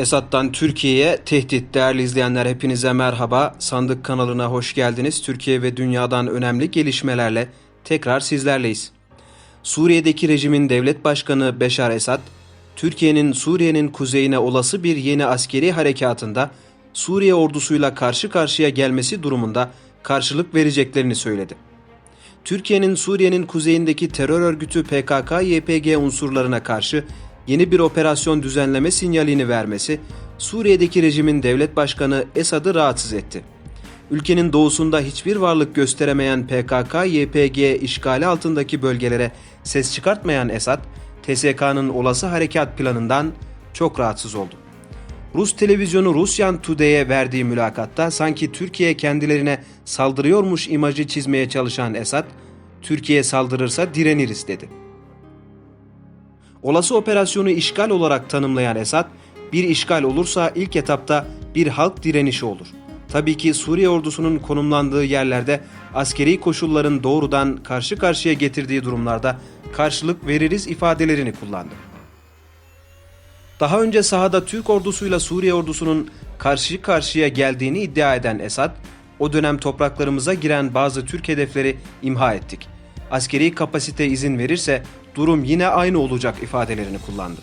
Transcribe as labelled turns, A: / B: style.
A: Esad'dan Türkiye'ye tehdit değerli izleyenler hepinize merhaba. Sandık kanalına hoş geldiniz. Türkiye ve dünyadan önemli gelişmelerle tekrar sizlerleyiz. Suriye'deki rejimin devlet başkanı Beşar Esad, Türkiye'nin Suriye'nin kuzeyine olası bir yeni askeri harekatında Suriye ordusuyla karşı karşıya gelmesi durumunda karşılık vereceklerini söyledi. Türkiye'nin Suriye'nin kuzeyindeki terör örgütü PKK-YPG unsurlarına karşı yeni bir operasyon düzenleme sinyalini vermesi, Suriye'deki rejimin devlet başkanı Esad'ı rahatsız etti. Ülkenin doğusunda hiçbir varlık gösteremeyen PKK-YPG işgali altındaki bölgelere ses çıkartmayan Esad, TSK'nın olası harekat planından çok rahatsız oldu. Rus televizyonu Rusyan Today'e verdiği mülakatta sanki Türkiye kendilerine saldırıyormuş imajı çizmeye çalışan Esad, Türkiye saldırırsa direniriz dedi. Olası operasyonu işgal olarak tanımlayan Esad, bir işgal olursa ilk etapta bir halk direnişi olur. Tabii ki Suriye ordusunun konumlandığı yerlerde askeri koşulların doğrudan karşı karşıya getirdiği durumlarda karşılık veririz ifadelerini kullandı. Daha önce sahada Türk ordusuyla Suriye ordusunun karşı karşıya geldiğini iddia eden Esad, o dönem topraklarımıza giren bazı Türk hedefleri imha ettik. Askeri kapasite izin verirse durum yine aynı olacak ifadelerini kullandı.